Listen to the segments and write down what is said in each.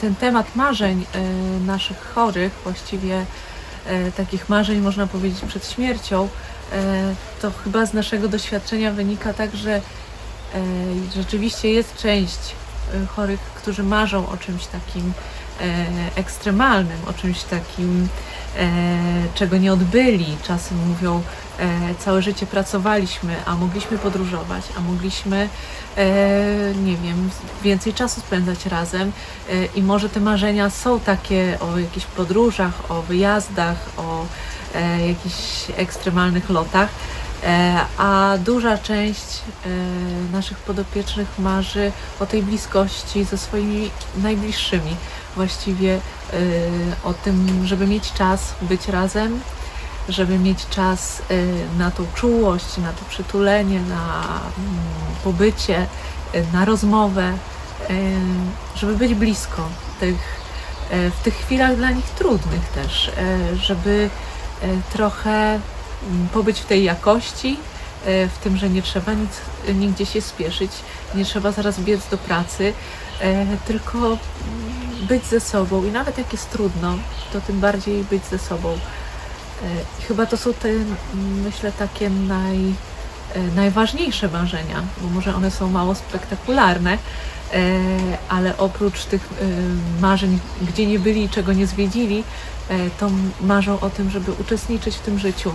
ten temat marzeń e, naszych chorych, właściwie e, takich marzeń można powiedzieć przed śmiercią, e, to chyba z naszego doświadczenia wynika tak, że rzeczywiście jest część chorych, którzy marzą o czymś takim e, ekstremalnym, o czymś takim, e, czego nie odbyli. Czasem mówią, e, całe życie pracowaliśmy, a mogliśmy podróżować, a mogliśmy, nie wiem, więcej czasu spędzać razem i może te marzenia są takie o jakichś podróżach, o wyjazdach, o jakichś ekstremalnych lotach. E, A duża część e, naszych podopiecznych marzy o tej bliskości ze swoimi najbliższymi. Właściwie e, o tym, żeby mieć czas być razem, żeby mieć czas na tą czułość, na to przytulenie, na mm, pobycie, na rozmowę, żeby być blisko tych, w tych chwilach dla nich trudnych też, żeby trochę pobyć w tej jakości, e, w tym, że nie trzeba nic, nigdzie się spieszyć, nie trzeba zaraz biec do pracy, e, tylko mm, być ze sobą i nawet jak jest trudno, to tym bardziej być ze sobą. E, chyba to są te, mm, myślę, takie naj, najważniejsze marzenia, bo może one są mało spektakularne, ale oprócz tych marzeń, gdzie nie byli czego nie zwiedzili, to marzą o tym, żeby uczestniczyć w tym życiu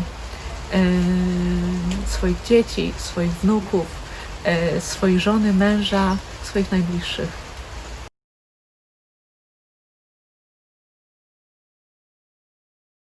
swoich dzieci, swoich wnuków, swojej żony, męża, swoich najbliższych.